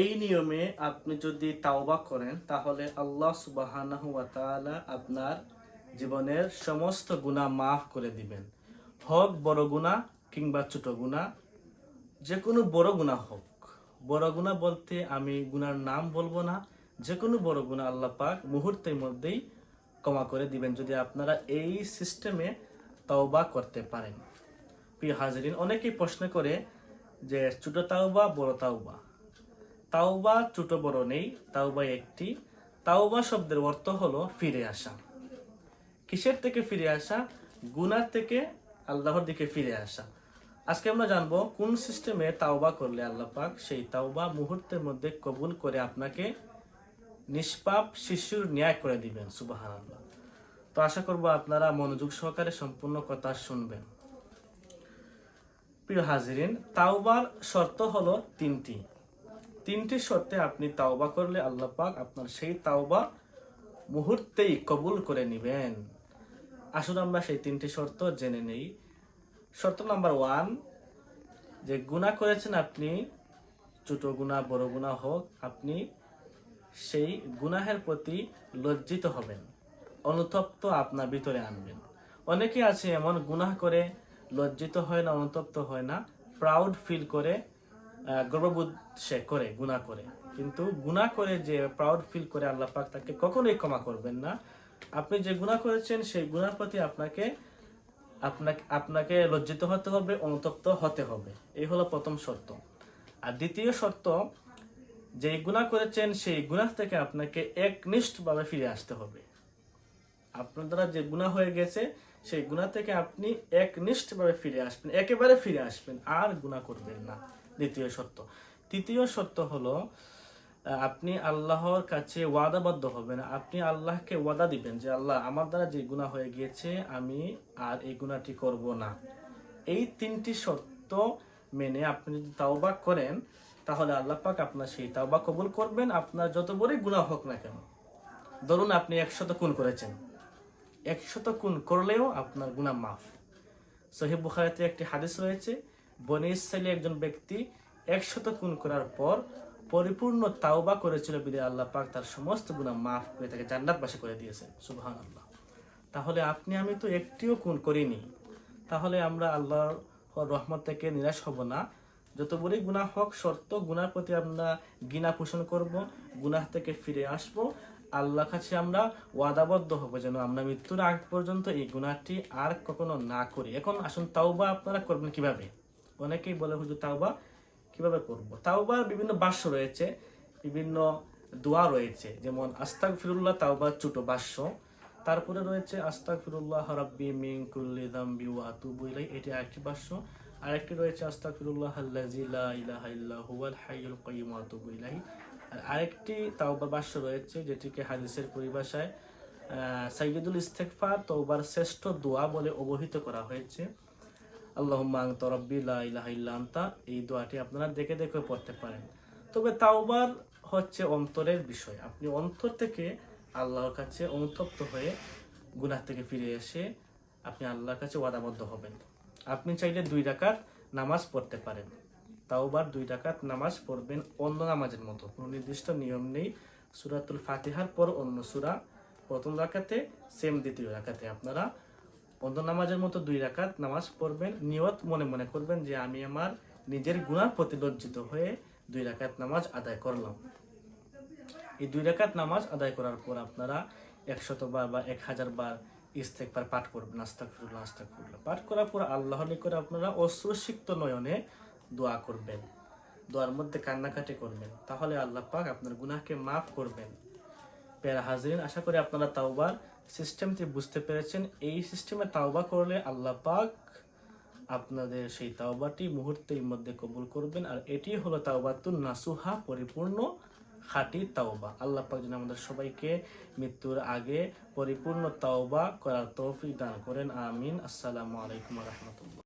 এই নিয়মে আপনি যদি তাওবা করেন, তাহলে আল্লাহ তাআলা আপনার জীবনের সমস্ত গুনাহ মাফ করে দিবেন। হোক বড় গুনাহ কিংবা ছোট গুনাহ যে কোনো বড় গুনাহ হোক। বড় গুনাহ বলতে আমি গুনার নাম বলব না যে কোনো বড় গুনাহ আল্লাহ পাক মুহূর্তের মধ্যেই ক্ষমা করে দিবেন যদি আপনারা এই সিস্টেমে তাওবা করতে পারেন। প্রিয় হাজরিন, অনেকেই প্রশ্ন করে যে ছোট তাওবা, বড় তাওবা। তাওবা ছোট বড় নেই, তাওবা একটি। তাওবা শব্দের অর্থ হলো ফিরে আসা। কিসের থেকে ফিরে আসা? গুনার থেকে, আল্লাহর দিকে ফিরে আসা। আজকে আমরা জানব কোন সিস্টেমে তাওবা করলে আল্লাহ পাক সেই তাওবা মুহূর্তের মধ্যে কবুল করে আপনাকে নিষ্পাপ শিশুর ন্যায় করে দিবেন সুবাহান আল্লাহ তো আশা করব আপনারা মনোযোগ সহকারে সম্পূর্ণ কথা শুনবেন। প্রিয় হাজিরিন, তাওবার শর্ত হলো তিনটি। তিনটি শর্তে আপনি তাওবা করলে আল্লাহ পাক আপনার সেই তাওবা মুহূর্তেই কবুল করে নেবেন। আসলে আমরা সেই তিনটি শর্ত জেনে নেই। শর্ত নাম্বার ওয়ান, যে গুণা করেছেন আপনি, ছোট গুণা বড় গুণা হোক, আপনি সেই গুনাহের প্রতি লজ্জিত হবেন, অনুতপ্ত আপনার ভিতরে আনবেন। অনেকে আছে এমন গুনাহ করে লজ্জিত হয় না, অনুতপ্ত হয় না প্রাউড ফিল করে গর্ববোধ সে করে, গুনাহ করে। কিন্তু গুনাহ করে যে প্রাউড ফিল করে আল্লাহ পাক তাকে কখনোই ক্ষমা করবেন না। আপনি যে গুনাহ করেছেন, সেই গুণার প্রতি আপনাকে আপনাকে আপনাকে লজ্জিত হতে হবে, অনুতপ্ত হতে হবে। এই হলো প্রথম শর্ত। আর দ্বিতীয় শর্ত, যে গুণা করেছেন, সেই গুনাহ থেকে আপনাকে একনিষ্ঠভাবে ফিরে আসতে হবে। আপনার দ্বারা যে গুণা হয়ে গেছে, সেই গুণা থেকে আপনি একনিষ্ঠভাবে ফিরে আসবেন, একেবারে ফিরে আসবেন, আর গুণা করবেন না। দ্বিতীয় সত্য। তৃতীয় সত্য হলো আপনি আল্লাহর কাছে ওয়াদাবদ্ধ হবেন। আপনি আল্লাহকে ওয়াদা দিবেন যে, আল্লাহ, আমার দ্বারা যে গুণা হয়ে গিয়েছে, আমি আর এই গুণাটি করব না। এই তিনটি শর্ত মেনে আপনি যদি তাওবা করেন, তাহলে আল্লাহ পাক আপনার সেই তাওবা কবুল করবেন। আপনার যত বড়ই গুণা হোক না কেন, ধরুন আপনি একশত খুন করেছেন, একশত খুন করলেও আপনার গুণা মাফ। সহিব বুখারিতে একটি হাদিস রয়েছে বনি ইসরায়েলি একজন ব্যক্তি একশত খুন করার পর পরিপূর্ণ তাওবা করেছিল বিদে আল্লাহ পাক তার সমস্ত গুণা মাফ করে তাকে জান্নাতবাসী করে দিয়েছে সুবহান আল্লাহ তাহলে আপনি, আমি তো একটিও খুন করিনি। তাহলে আমরা আল্লাহর রহমত থেকে নিরাশ হব না। যত বড়ই গুনাহ হোক শর্ত, গুনার প্রতি আমরা গিনা পোষণ করব, গুনাহ থেকে ফিরে আসব আল্লাহ কাছে আমরা ওয়াদাবদ্ধ হব যেন আমরা মৃত্যুর আগ পর্যন্ত এই গুনাহটি আর কখনো না করি। এখন আসুন তাওবা আপনারা করবেন কীভাবে? অনেকেই বলে হুজুর তাওবা কীভাবে করব? তাওবার বিভিন্ন বাস্য রয়েছে বিভিন্ন দোয়া রয়েছে। যেমন আস্তাক ফিরুল্লাহ তাওবার ছোট বাস্য তারপরে রয়েছে আস্তাক ফিরুল্লাহ রাব্বি মিন কুল্লি যামবি ওয়া আতুবু ইলাই এটি আরেকটি বাস্য আরেকটি রয়েছে আস্তাক ফিরুল্লাহ আল্লাযী লা ইলাহা ইল্লা হুয়াল হাইয়ুল কাইয়্যুম ওয়া আতুবু ইলাইহি। আর আরেকটি তাওবা বাস্য রয়েছে যেটিকে হাদিসের পরিভাষায় আহ, সাইয়্যিদুল ইস্তেগফার তওবার শ্রেষ্ঠ দোয়া বলে অবহিত করা হয়েছে। লা ইলাহা এই দোয়াটি আপনারা দেখে দেখে পড়তে পারেন। তবে তাওবার হচ্ছে অন্তরের বিষয়। আপনি অন্তর থেকে আল্লাহর কাছে অনুতপ্ত হয়ে গুনাহ থেকে ফিরে এসে আপনি আল্লাহর কাছে ওয়াদাবদ্ধ হবেন। আপনি চাইলে দুই রাকাত নামাজ পড়তে পারেন। তাওবার দুই রাকাত নামাজ পড়বেন অন্য নামাজের মতো। কোনো নির্দিষ্ট নিয়ম নেই। সুরাতুল ফাতিহার পর অন্য সুরা। প্রথম রাকাতে সেম দ্বিতীয় রাকাতে আপনারা অন্য নামাজের মতো দুই রাকাত নামাজ পড়বেন, নিয়ত মনে মনে করবেন যে আমি আমার নিজের গুণার প্রতি লজ্জিত হয়ে দুই রাকাত নামাজ আদায় করলাম। এই দুই রাকাত নামাজ আদায় করার পর আপনারা একশত বার বা এক হাজার বার ইস্তেকবার পাঠ করবেন। আস্তাকফিরুল্লাহ আস্তাকফিরুল্লাহ পাঠ করার পর আল্লাহর নিকট আপনারা অশ্রুসিক্ত নয়নে দোয়া করবেন। দোয়ার মধ্যে কান্নাকাটি করবেন। তাহলে আল্লাহ পাক আপনার গুনাহকে মাফ করবেন। পেরা হাজরিন, আশা করি আপনারা তাওবার সিস্টেমটি বুঝতে পেরেছেন, এই সিস্টেমে তাওবা করলে আল্লাহ পাক আপনাদের সেই তাওবাটি মুহূর্তের মধ্যে কবুল করবেন। আর এটি হলো তাওবাতুন নাসুহা, পরিপূর্ণ খাঁটি তাওবা। আল্লাহ পাক যেন আমাদের সবাইকে মৃত্যুর আগে পরিপূর্ণ তাওবা করার তৌফিক দান করেন। আমিন। আসসালামু আলাইকুম রহমতুল্লাহ।